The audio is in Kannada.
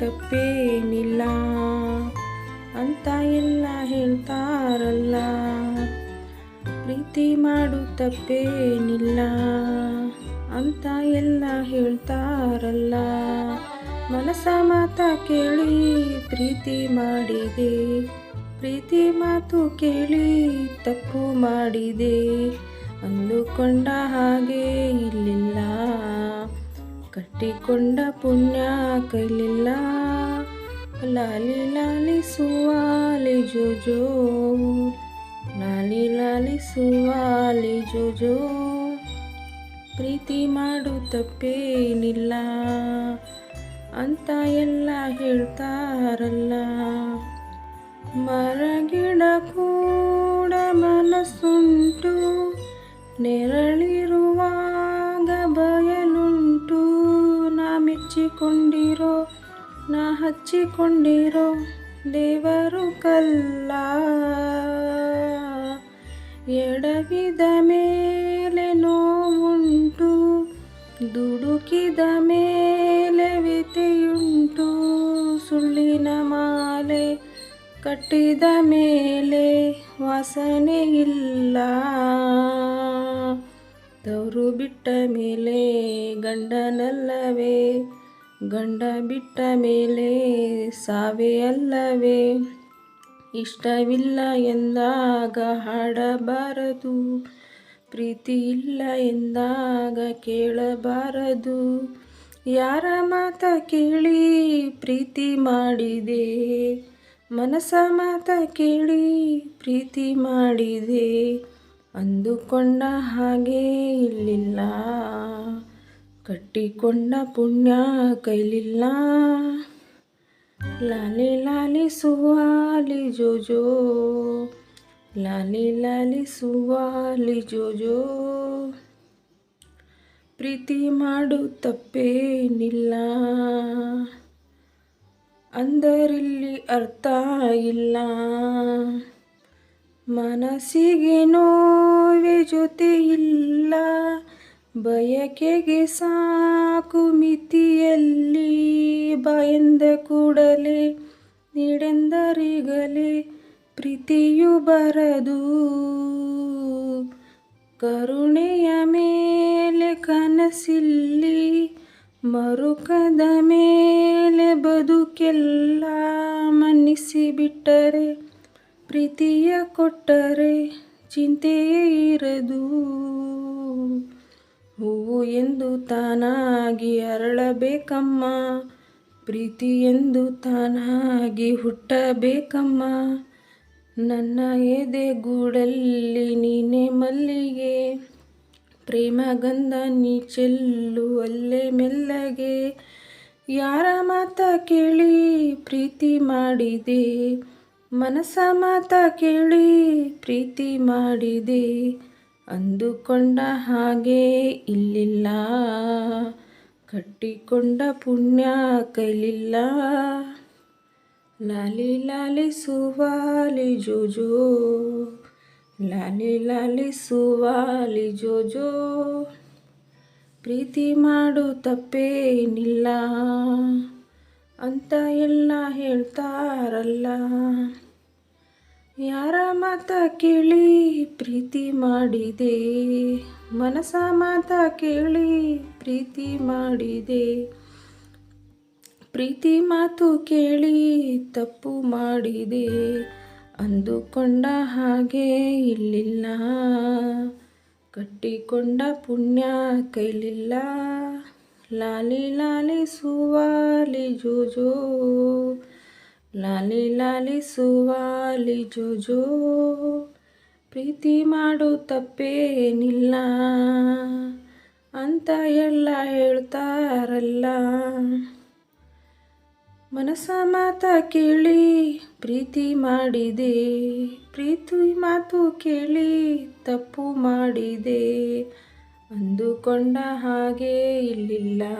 ತಪ್ಪೇನಿಲ್ಲ. ಅಂತ ಎಲ್ಲ ಹೇಳ್ತಾರಲ್ಲ. ಪ್ರೀತಿ ಮಾಡು ತಪ್ಪೇನಿಲ್ಲ. ಅಂತ ಎಲ್ಲ ಹೇಳ್ತಾರಲ್ಲ. ಮನಸ ಮಾತ ಕೇಳಿ ಪ್ರೀತಿ ಮಾಡಿದೆ. ಪ್ರೀತಿ ಮಾತು ಕೇಳಿ ತಪ್ಪು ಮಾಡಿದೆ. ಅಂದುಕೊಂಡ ಹಾಗೆ ಕಟ್ಟಿಕೊಂಡ ಪುಣ್ಯ ಕೈಲಿಲ್ಲ. ಲಾಲಿ ಲಾಲಿ ಸುವಾಲಿ ಜೋಜೋ. ಲಾಲಿ ಲಾಲಿ ಸುವಾಲಿ ಜೋಜೋ. ಪ್ರೀತಿ ಮಾಡು ತಪ್ಪೇನಿಲ್ಲ. ಅಂತ ಎಲ್ಲ ಹೇಳ್ತಾರಲ್ಲ. ಮರಗಿಡ ಕೂಡ ಮನಸ್ಸುಂಟು. ನೆರಳಿರುವಾಗ ಮೆಚ್ಚಿಕೊಂಡಿರೋ ನಾ ಹಚ್ಚಿಕೊಂಡಿರೋ ದೇವರು ಕಲ್ಲ. ಎಡವಿದ ಮೇಲೆ ನೋವುಂಟು, ದುಡುಕಿದ ಮೇಲೆ ವ್ಯತೆಯುಂಟು ಸುಳ್ಳಿನ ಮಾಲೆ ಕಟ್ಟಿದ ಮೇಲೆ ವಾಸನೆ ಇಲ್ಲ. ತವರು ಬಿಟ್ಟ ಮೇಲೆ ಗಂಡನಲ್ಲವೇ ಗಂಡ ಬಿಟ್ಟ ಮೇಲೆ ಸಾವೇ ಅಲ್ಲವೇ? ಇಷ್ಟವಿಲ್ಲ ಎಂದಾಗ ಹಾಡಬಾರದು ಪ್ರೀತಿ ಇಲ್ಲ ಎಂದಾಗ ಕೇಳಬಾರದು. ಯಾರ ಮಾತ ಕೇಳಿ ಪ್ರೀತಿ ಮಾಡಿದೆ? ಮನಸ ಮಾತ ಕೇಳಿ ಪ್ರೀತಿ ಮಾಡಿದೆ? ಅಂದುಕೊಂಡ ಹಾಗೆ ಇಲ್ಲಿಲ್ಲ. ಕಟ್ಟಿಕೊಂಡ ಪುಣ್ಯ ಕೈಲಿಲ್ಲ. ಲಾಲಿ ಲಾಲಿ ಸುವಾಲಿ ಜೋಜೋ. ಲಾಲಿ ಲಾಲಿ ಸುವಾಲಿ ಜೋಜೋ. ಪ್ರೀತಿ ಮಾಡು ತಪ್ಪೇನಿಲ್ಲ. ಅಂದರಿಲ್ಲಿ ಅರ್ಥ ಇಲ್ಲ. ಮನಸ್ಸಿಗೆ ನೋವೆ ಜೊತೆ ಇಲ್ಲ ಬಯಕೆಗೆ ಸಾಕು ಮಿತಿಯಲ್ಲಿ, ಬಯಂದ ಕೂಡಲೇ ನೀಡೆಂದರಿಗಲೇ ಪ್ರೀತಿಯು ಬರದು. ಕರುಣೆಯ ಮೇಲೆ ಕನಸಿಲ್ಲಿ, ಮರುಕದ ಮೇಲೆ ಬದುಕೆಲ್ಲ ಮನ್ನಿಸಿಬಿಟ್ಟರೆ, ಪ್ರೀತಿಯ ಕೊಟ್ಟರೆ ಚಿಂತೆಯೇ ಇರದು. ಹೂವು ಎಂದು ತಾನಾಗಿ ಅರಳಬೇಕಮ್ಮ, ಪ್ರೀತಿ ಎಂದು ತಾನಾಗಿ ಹುಟ್ಟಬೇಕಮ್ಮ. ನನ್ನ ಎದೆ ಗೂಡಲ್ಲಿ ನೀನೆ ಮಲ್ಲಿಗೆ, ಪ್ರೇಮ ಗಂಧ ನೀ ಚೆಲ್ಲು ಅಲ್ಲೇ ಮೆಲ್ಲಗೆ. ಯಾರ ಮಾತ ಕೇಳಿ ಪ್ರೀತಿ ಮಾಡಿದೆ ಮನಸ ಮಾತ ಕೇಳಿ ಪ್ರೀತಿ ಮಾಡಿದೆ. ಅಂದುಕೊಂಡ ಹಾಗೆ ಇಲ್ಲಿಲ್ಲ. ಕಟ್ಟಿಕೊಂಡ ಪುಣ್ಯ ಕೈಲಿಲ್ಲ. ಲಾಲಿ ಲಾಲಿ ಸುವಾಲಿ ಜೋಜೋ. ಲಾಲಿ ಲಾಲಿ ಸುವಾಲಿ ಜೋಜೋ. ಪ್ರೀತಿ ಮಾಡು ತಪ್ಪೇನಿಲ್ಲ. ಅಂತ ಎಲ್ಲ ಹೇಳ್ತಾರಲ್ಲ. ಯಾರ ಮಾತ ಕೇಳಿ ಪ್ರೀತಿ ಮಾಡಿದೆ? ಮನಸ ಮಾತ ಕೇಳಿ ಪ್ರೀತಿ ಮಾಡಿದೆ. ಪ್ರೀತಿ ಮಾತು ಕೇಳಿ ತಪ್ಪು ಮಾಡಿದೆ. ಅಂದುಕೊಂಡ ಹಾಗೆ ಇಲ್ಲಿಲ್ಲ. ಕಟ್ಟಿಕೊಂಡ ಪುಣ್ಯ ಕೈಲಿಲ್ಲ. ಲಾಲಿ ಲಾಲಿ ಸುವಾಲಿ ಜೋಜೋ. ಲಾಲಿ ಲಾಲಿ ಸುವಾಲಿ ಜೋಜೋ, ಪ್ರೀತಿ ಮಾಡು ತಪ್ಪೇನಿಲ್ಲ. ಅಂತ ಎಲ್ಲ ಹೇಳ್ತಾರಲ್ಲ. ಮನಸ ಮಾತ ಕೇಳಿ ಪ್ರೀತಿ ಮಾಡಿದೆ, ಪ್ರೀತಿ ಮಾತು ಕೇಳಿ ತಪ್ಪು ಮಾಡಿದೆ. ಅಂದುಕೊಂಡ ಹಾಗೆ ಇಲ್ಲಿಲ್ಲ.